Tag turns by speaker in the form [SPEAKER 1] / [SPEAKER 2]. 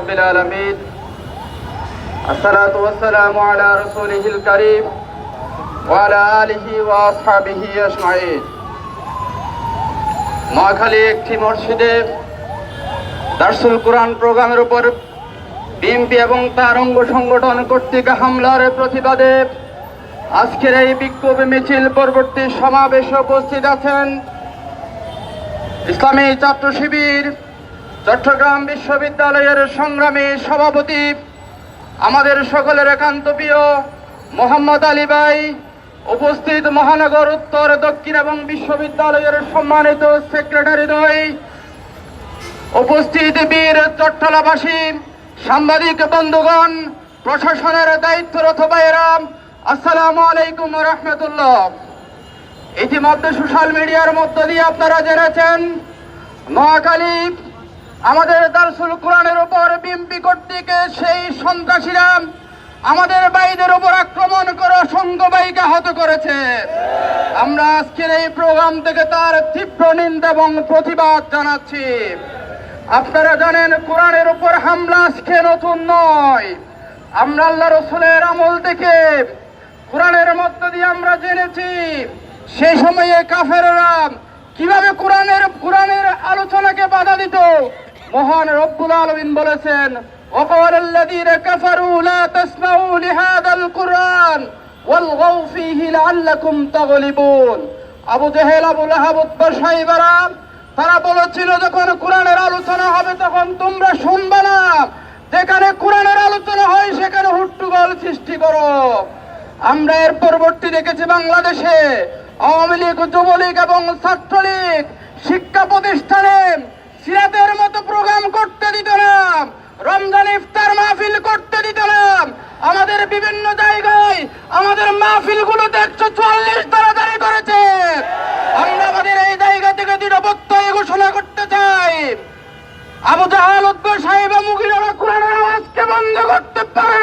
[SPEAKER 1] رب العالمين الصلاة والسلام على رسوله الكريم وعلى آله وأصحابه أجمعين নোয়াখালী একটি মসজিদে দার্সুল কোরআন প্রোগ্রামের উপর বিএনপি এবং তার অঙ্গ সংগঠন কর্তৃক হামলার প্রতিবাদে আজকের এই বিক্ষোভ মিছিল পরবর্তী সমাবেশে উপস্থিত আছেন ইসলামী ছাত্র শিবির চট্টগ্রাম বিশ্ববিদ্যালয়ের সংগ্রামী সভাপতি, আমাদের সকলের একান্ত প্রিয় মোহাম্মদ আলী ভাই, উপস্থিত মহানগর উত্তর, দক্ষিণ এবং বিশ্ববিদ্যালয়ের সম্মানিত সেক্রেটারি দ্বয় উপস্থিত বীর চট্টলাবাসী, সাংবাদিক বন্ধুগণ, প্রশাসনের দায়িত্বরত ভাইয়েরা, আসসালামু আলাইকুম রহমতুল্লাহ। ইতিমধ্যে সোশ্যাল মিডিয়ার মধ্য দিয়ে আপনারা জেনেছেন নোয়াখালী আমাদের দারসুল কোরআনের উপর বিম্পি কর্তৃক সেই সন্ত্রাসীরা আমাদের ভাইদের উপর আক্রমণ করে অসংখ্য ভাইকে আহত করেছে। আমরা আজকের এই প্রোগ্রাম থেকে তার তীব্র নিন্দা এবং প্রতিবাদ জানাচ্ছি। আপনারা জানেন কোরআনের উপর হামলা আজকে নতুন নয়। আমরা আল্লাহ রসুলের আমল থেকে কোরআনের মধ্য দিয়ে আমরা জেনেছি, সেই সময়ে কাফেররা কীভাবে কোরআনের কোরআনের আলোচনাকে বাধা দিত মহান রব্বুল আলমিন বলেছেন وقال الذين كفروا لا تسمعوا لهذا القرآن والغوا فيه لعلكم تغلبون আবু জেহেল আবু লাহাব উতবা সাহেবেরা তারা বলেছিল যখন কোরআনের আলোচনা হবে তখন তোমরা শুনবে না যেখানে কোরআনের আলোচনা হয় সেখানে হুট্টুগোল সৃষ্টি করো আমরা এর পরবর্তী দেখেছি বাংলাদেশে আওয়ামী লীগ যুবলীগ এবং ছাত্রলীগ শিক্ষা প্রতিষ্ঠানে সিরাতের মতো প্রোগ্রাম করতে দিত না রমজান ইফতার মাহফিল করতে দিত না আমাদের বিভিন্ন জায়গায় আমাদের মাহফিলগুলোতে একশো চুয়াল্লিশ তাড়াতাড়ি করেছে। আমরা আমাদের এই জায়গা থেকে দৃঢ়বত্তায় ঘোষণা করতে চাই। আবু জাহাল উদ্দ সাহেব মুগিরা কোরআনের আওয়াজকে বন্ধ করতে পারে